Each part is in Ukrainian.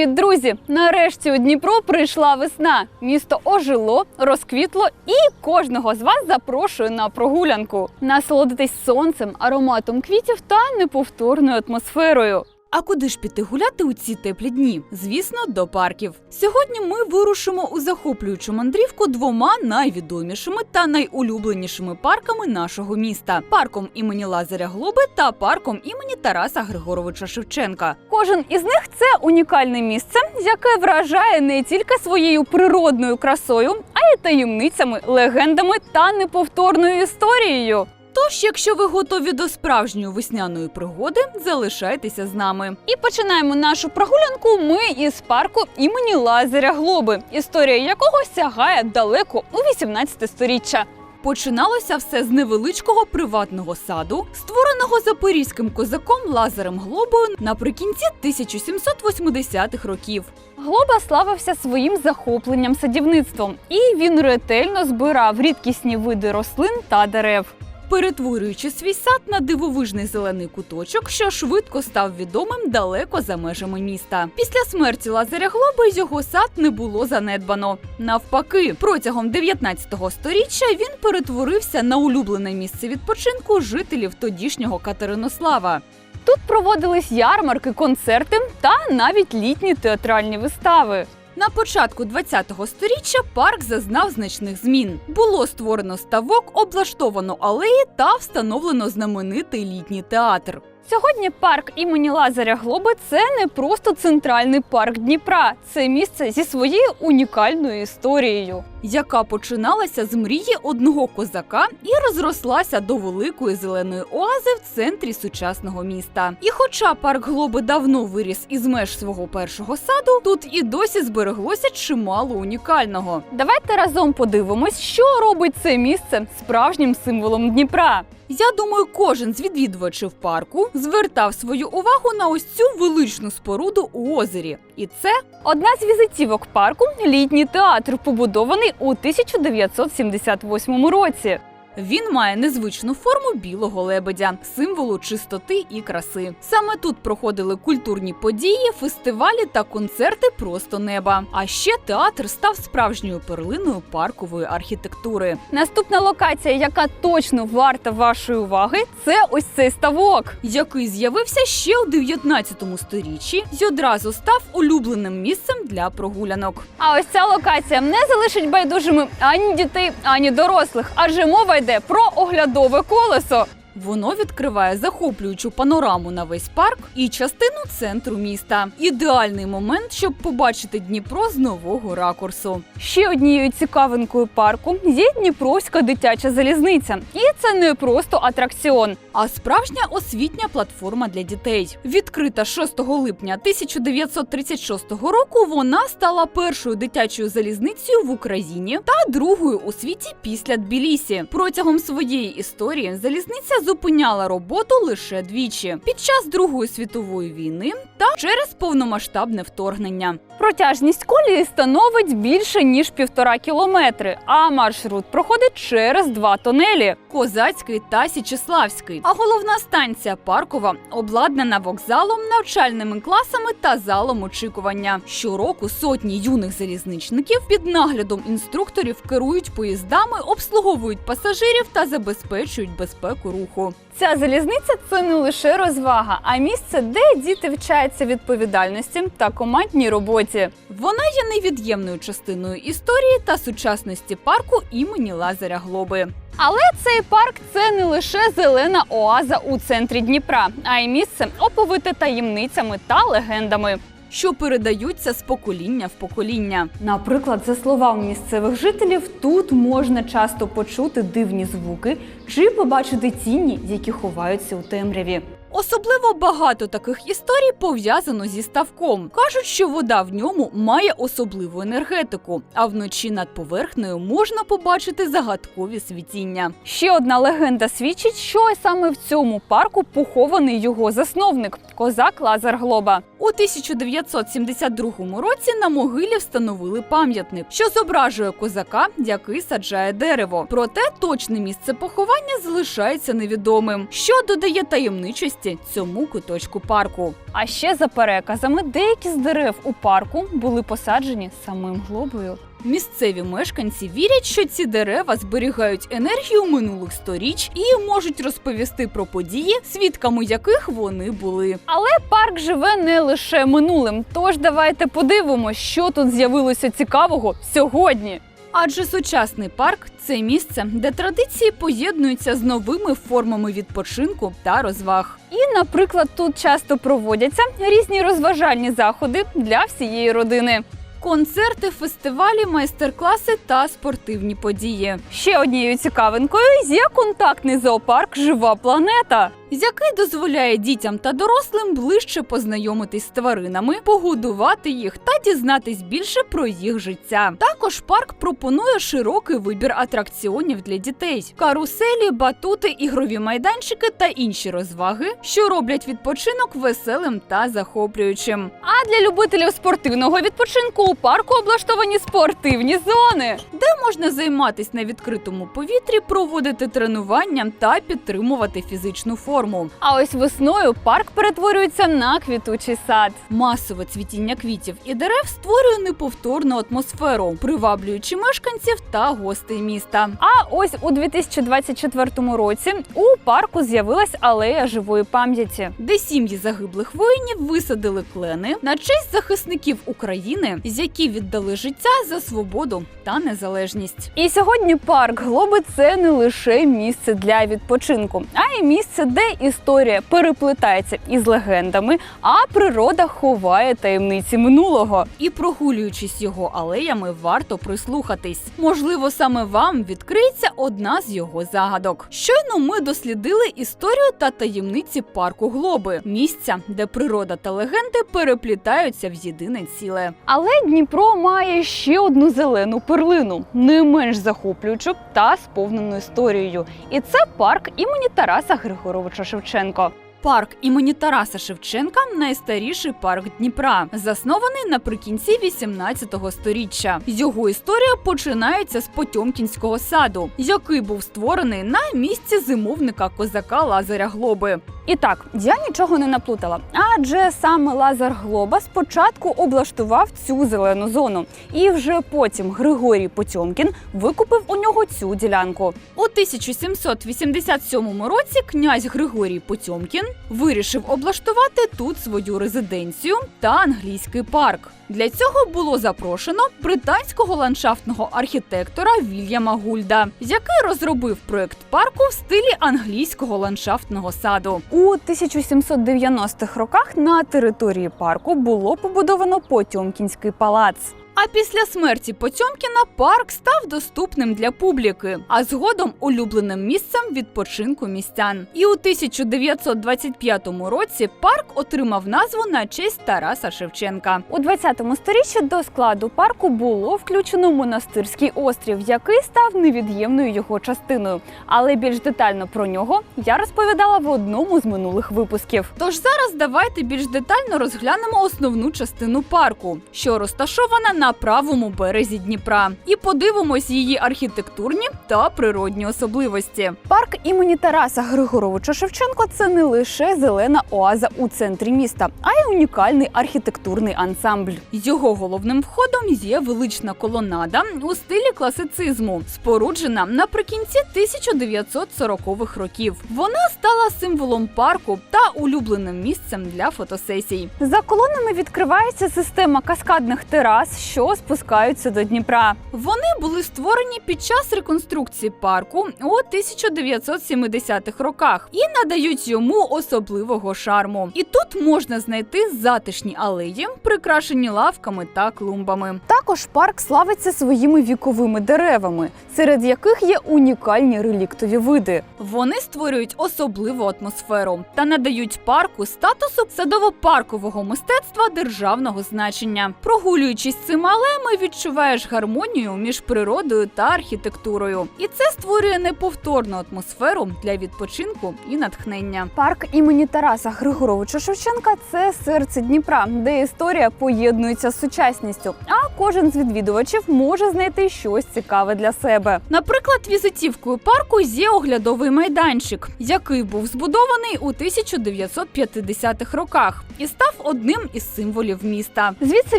Привіт, друзі! Нарешті у Дніпро прийшла весна. Місто ожило, розквітло і кожного з вас запрошую на прогулянку. Насолодитись сонцем, ароматом квітів та неповторною атмосферою. А куди ж піти гуляти у ці теплі дні? Звісно, до парків. Сьогодні ми вирушимо у захоплюючу мандрівку двома найвідомішими та найулюбленішими парками нашого міста: парком імені Лазаря Глоби та парком імені Тараса Григоровича Шевченка. Кожен із них це унікальне місце, яке вражає не тільки своєю природною красою, а й таємницями, легендами та неповторною історією. Тож, якщо ви готові до справжньої весняної пригоди, залишайтеся з нами. І починаємо нашу прогулянку ми із парку імені Лазаря Глоби, історія якого сягає далеко у 18 сторіччя. Починалося все з невеличкого приватного саду, створеного запорізьким козаком Лазарем Глобою наприкінці 1780-х років. Глоба славився своїм захопленням садівництвом, і він ретельно збирав рідкісні види рослин та дерев. Перетворюючи свій сад на дивовижний зелений куточок, що швидко став відомим далеко за межами міста. Після смерті Лазаря Глоби його сад не було занедбано. Навпаки, протягом 19 століття він перетворився на улюблене місце відпочинку жителів тодішнього Катеринослава. Тут проводились ярмарки, концерти та навіть літні театральні вистави. На початку 20-го сторіччя парк зазнав значних змін. Було створено ставок, облаштовано алеї та встановлено знаменитий літній театр. Сьогодні парк імені Лазаря Глоби це не просто центральний парк Дніпра, це місце зі своєю унікальною історією, яка починалася з мрії одного козака і розрослася до великої зеленої оази в центрі сучасного міста. І хоча парк Глоби давно виріс із меж свого першого саду, тут і досі збереглося чимало унікального. Давайте разом подивимось, що робить це місце справжнім символом Дніпра. Я думаю, кожен з відвідувачів парку звертав свою увагу на ось цю величну споруду у озері. І це одна з візитівок парку літній театр, побудований у 1978 році. Він має незвичну форму білого лебедя, символу чистоти і краси. Саме тут проходили культурні події, фестивалі та концерти просто неба. А ще театр став справжньою перлиною паркової архітектури. Наступна локація, яка точно варта вашої уваги, це ось цей ставок, який з'явився ще у 19 сторіччі і одразу став улюбленим місцем для прогулянок. А ось ця локація не залишить байдужими ані дітей, ані дорослих, адже мова йде про оглядове колесо. Воно відкриває захоплюючу панораму на весь парк і частину центру міста. Ідеальний момент, щоб побачити Дніпро з нового ракурсу. Ще однією цікавинкою парку є Дніпровська дитяча залізниця, і це не просто атракціон, а справжня освітня платформа для дітей. Відкрита 6 липня 1936 року. Вона стала першою дитячою залізницею в Україні та другою у світі після Тбілісі. Протягом своєї історії залізниця зупиняла роботу лише двічі під час Другої світової війни та через повномасштабне вторгнення. Протяжність колії становить більше ніж півтора кілометри, а маршрут проходить через два тунелі Козацький та Січеславський. А головна станція паркова обладнана вокзалом, навчальними класами та залом очікування. Щороку сотні юних залізничників під наглядом інструкторів керують поїздами, обслуговують пасажирів та забезпечують безпеку руху. Ця залізниця це не лише розвага, а місце, де діти вчаться відповідальності та командній роботі. Вона є невід'ємною частиною історії та сучасності парку імені Лазаря Глоби. Але цей парк це не лише зелена оаза у центрі Дніпра, а й місце оповите таємницями та легендами. Що передаються з покоління в покоління. Наприклад, за словами місцевих жителів, тут можна часто почути дивні звуки чи побачити тіні, які ховаються у темряві. Особливо багато таких історій пов'язано зі ставком. Кажуть, що вода в ньому має особливу енергетику, а вночі над поверхнею можна побачити загадкові світіння. Ще одна легенда свідчить, що саме в цьому парку похований його засновник козак Лазар Глоба. У 1972 році на могилі встановили пам'ятник, що зображує козака, який саджає дерево. Проте точне місце поховання залишається невідомим, що додає таємничості місці цьому куточку парку. А ще за переказами, деякі з дерев у парку були посаджені самим глобою. Місцеві мешканці вірять, що ці дерева зберігають енергію минулих сторіч і можуть розповісти про події, свідками яких вони були. Але парк живе не лише минулим. Тож давайте подивимося, що тут з'явилося цікавого сьогодні. Адже сучасний парк це місце, де традиції поєднуються з новими формами відпочинку та розваг. І, наприклад, тут часто проводяться різні розважальні заходи для всієї родини. Концерти, фестивалі, майстер-класи та спортивні події, Ще однією цікавинкою є контактний зоопарк Жива планета. Який дозволяє дітям та дорослим ближче познайомитись з тваринами, погодувати їх та дізнатись більше про їх життя. Також парк пропонує широкий вибір атракціонів для дітей: каруселі, батути, ігрові майданчики та інші розваги, що роблять відпочинок веселим та захоплюючим. А для любителів спортивного відпочинку у парку облаштовані спортивні зони. де можна займатися на відкритому повітрі, проводити тренування та підтримувати фізичну форму. А ось весною парк перетворюється на квітучий сад. Масове цвітіння квітів і дерев створює неповторну атмосферу, приваблюючи мешканців та гостей міста. А ось у 2024 році у парку з'явилась алея живої пам'яті. Де сім'ї загиблих воїнів висадили клени на честь захисників України, з які віддали життя за свободу та незалежність. І сьогодні парк Глоби це не лише місце для відпочинку, а й місце, де історія переплетається із легендами, а природа ховає таємниці минулого. І прогулюючись його алеями, варто прислухатись. Можливо, саме вам відкриється одна з його загадок. Щойно ми дослідили історію та таємниці парку Глоби, місця, де природа та легенди переплітаються в єдине ціле. Але Дніпро має ще одну зелену перлину, не менш захоплюючу та сповнену історією. І це парк імені Тараса Григоровича Шевченко. Парк імені Тараса Шевченка найстаріший парк Дніпра, заснований наприкінці 18 століття. Його історія починається з Потьомкінського саду, який був створений на місці зимовника козака Лазаря Глоби. І так, я нічого не наплутала, адже саме Лазар Глоба спочатку облаштував цю зелену зону, і вже потім Григорій Потьомкін викупив у нього цю ділянку. У 1787 році князь Григорій Потьомкін вирішив облаштувати тут свою резиденцію та англійський парк. Для цього було запрошено британського ландшафтного архітектора Вільяма Гульда, який розробив проект парку в стилі англійського ландшафтного саду. У 1790-х роках на території парку було побудовано Потьомкінський палац. А після смерті Потьомкіна парк став доступним для публіки, а згодом улюбленим місцем відпочинку містян. І у 1925 році парк отримав назву на честь Тараса Шевченка. У 20 сторіччі до складу парку було включено монастирський острів, який став невід'ємною його частиною. Але більш детально про нього я розповідала в одному з минулих випусків. Тож зараз давайте більш детально розглянемо основну частину парку, що розташована на правому березі Дніпра, і подивимось її архітектурні та природні особливості. Парк імені Тараса Григоровича Шевченко це не лише зелена оаза у центрі міста, а й унікальний архітектурний ансамбль. Його головним входом є велична колонада у стилі класицизму, споруджена наприкінці 1940-х років. Вона стала символом парку та улюбленим місцем для фотосесій. За колонами відкривається система каскадних терас, що спускаються до Дніпра. Вони були створені під час реконструкції парку у 1970-х роках і надають йому особливого шарму. І тут можна знайти затишні алеї, прикрашені лавками та клумбами. Також парк славиться своїми віковими деревами, серед яких є унікальні реліктові види. Вони створюють особливу атмосферу та надають парку статусу садово-паркового мистецтва державного значення. Прогулюючись цими ми відчуваєш гармонію між природою та архітектурою, і це створює неповторну атмосферу для відпочинку і натхнення. Парк імені Тараса Григоровича Шевченка це серце Дніпра, де історія поєднується з сучасністю. А кожен з відвідувачів може знайти щось цікаве для себе. Наприклад, візитівкою парку є оглядовий майданчик, який був збудований у 1950-х роках і став одним із символів міста. Звідси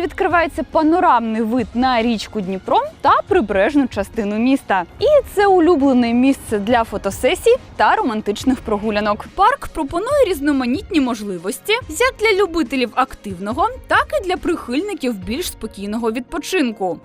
відкривається панорамний вид на річку Дніпро та прибережну частину міста. І це улюблене місце для фотосесій та романтичних прогулянок. Парк пропонує різноманітні можливості як для любителів активного, так і для прихильників більш спокійного відпочинку.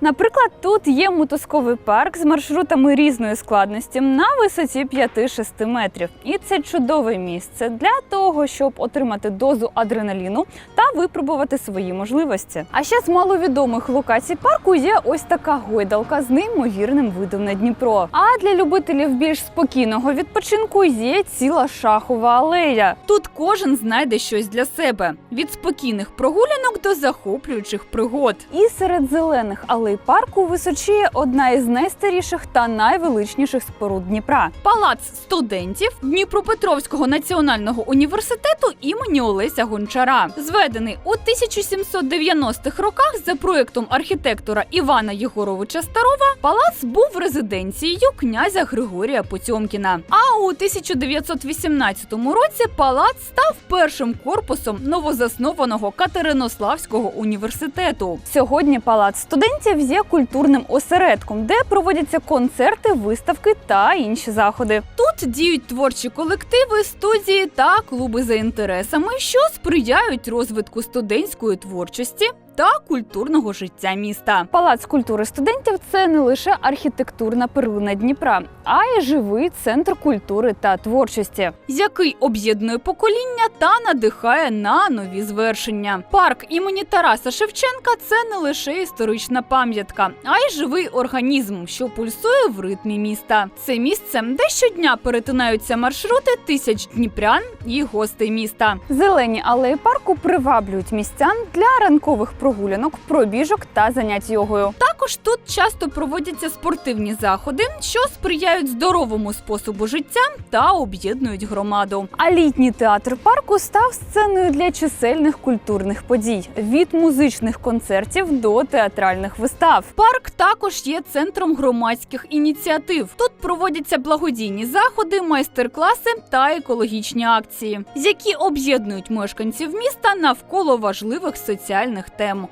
Наприклад, тут є мотузковий парк з маршрутами різної складності на висоті 5-6 метрів. І це чудове місце для того, щоб отримати дозу адреналіну та випробувати свої можливості. А ще з маловідомих локацій парку є ось така гойдалка з неймовірним видом на Дніпро. А для любителів більш спокійного відпочинку є ціла шахова алея. Тут кожен знайде щось для себе від спокійних прогулянок до захоплюючих пригод. І серед зелених алей парку височіє одна із найстаріших та найвеличніших споруд Дніпра. Палац студентів Дніпропетровського національного університету імені Олеся Гончара, зведений у 1790-х роках за проєктом архітектора Івана Єгоровича Старова. Палац був резиденцією князя Григорія Потьомкіна. А у 1918 році палац став першим корпусом новозаснованого Катеринославського університету. Сьогодні палац студентів є культурним осередком, де проводяться концерти, виставки та інші заходи. Тут діють творчі колективи, студії та клуби за інтересами, що сприяють розвитку студентської творчості та культурного життя міста. Палац культури студентів це не лише архітектурна перлина Дніпра, а й живий центр культури та творчості. який об'єднує покоління та надихає на нові звершення. Парк імені Тараса Шевченка це не лише історична пам'ятка, а й живий організм, що пульсує в ритмі міста. Це місце, де щодня перетинаються маршрути тисяч дніпрян і гостей міста. Зелені алеї парку приваблюють містян для ранкових прогулянок, пробіжок та занять йогою. Також тут часто проводяться спортивні заходи, що сприяють здоровому способу життя та об'єднують громаду. А літній театр парку став сценою для чисельних культурних подій від музичних концертів до театральних вистав. Парк також є центром громадських ініціатив. Тут проводяться благодійні заходи, майстер-класи та екологічні акції, які об'єднують мешканців міста навколо важливих соціальних тем.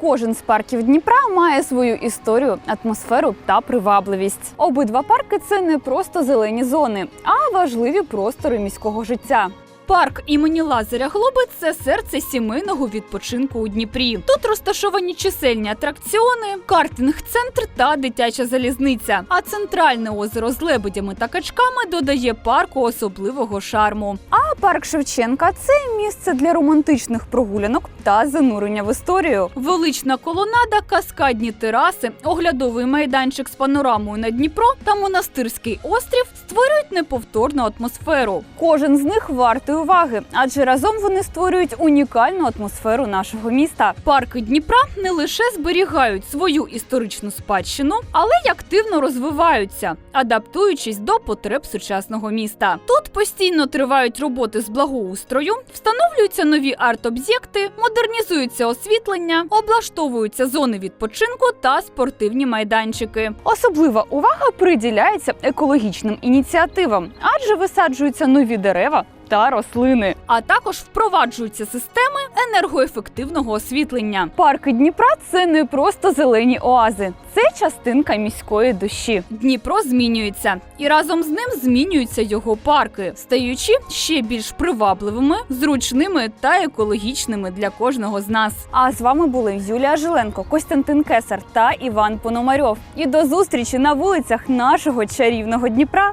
Кожен з парків Дніпра має свою історію, атмосферу та привабливість. Обидва парки це не просто зелені зони, а важливі простори міського життя. Парк імені Лазаря Глоби це серце сімейного відпочинку у Дніпрі. Тут розташовані чисельні атракціони, картинг-центр та дитяча залізниця. А центральне озеро з лебедями та качками додає парку особливого шарму. А парк Шевченка це місце для романтичних прогулянок та занурення в історію. Велична колонада, каскадні тераси, оглядовий майданчик з панорамою на Дніпро та монастирський острів створюють неповторну атмосферу. Кожен з них вартий уваги, адже разом вони створюють унікальну атмосферу нашого міста. Парки Дніпра не лише зберігають свою історичну спадщину, але й активно розвиваються, адаптуючись до потреб сучасного міста. Тут постійно тривають роботи з благоустрою, встановлюються нові арт-об'єкти, модернізується освітлення, облаштовуються зони відпочинку та спортивні майданчики. Особлива увага приділяється екологічним ініціативам, адже висаджуються нові дерева та рослини. А також впроваджуються системи енергоефективного освітлення. Парки Дніпра це не просто зелені оази, це частинка міської душі. Дніпро змінюється, і разом з ним змінюються його парки, стаючи ще більш привабливими, зручними та екологічними для кожного з нас. А з вами були Юлія Жиленко, Костянтин Кесар та Іван Пономарьов. І до зустрічі на вулицях нашого чарівного Дніпра.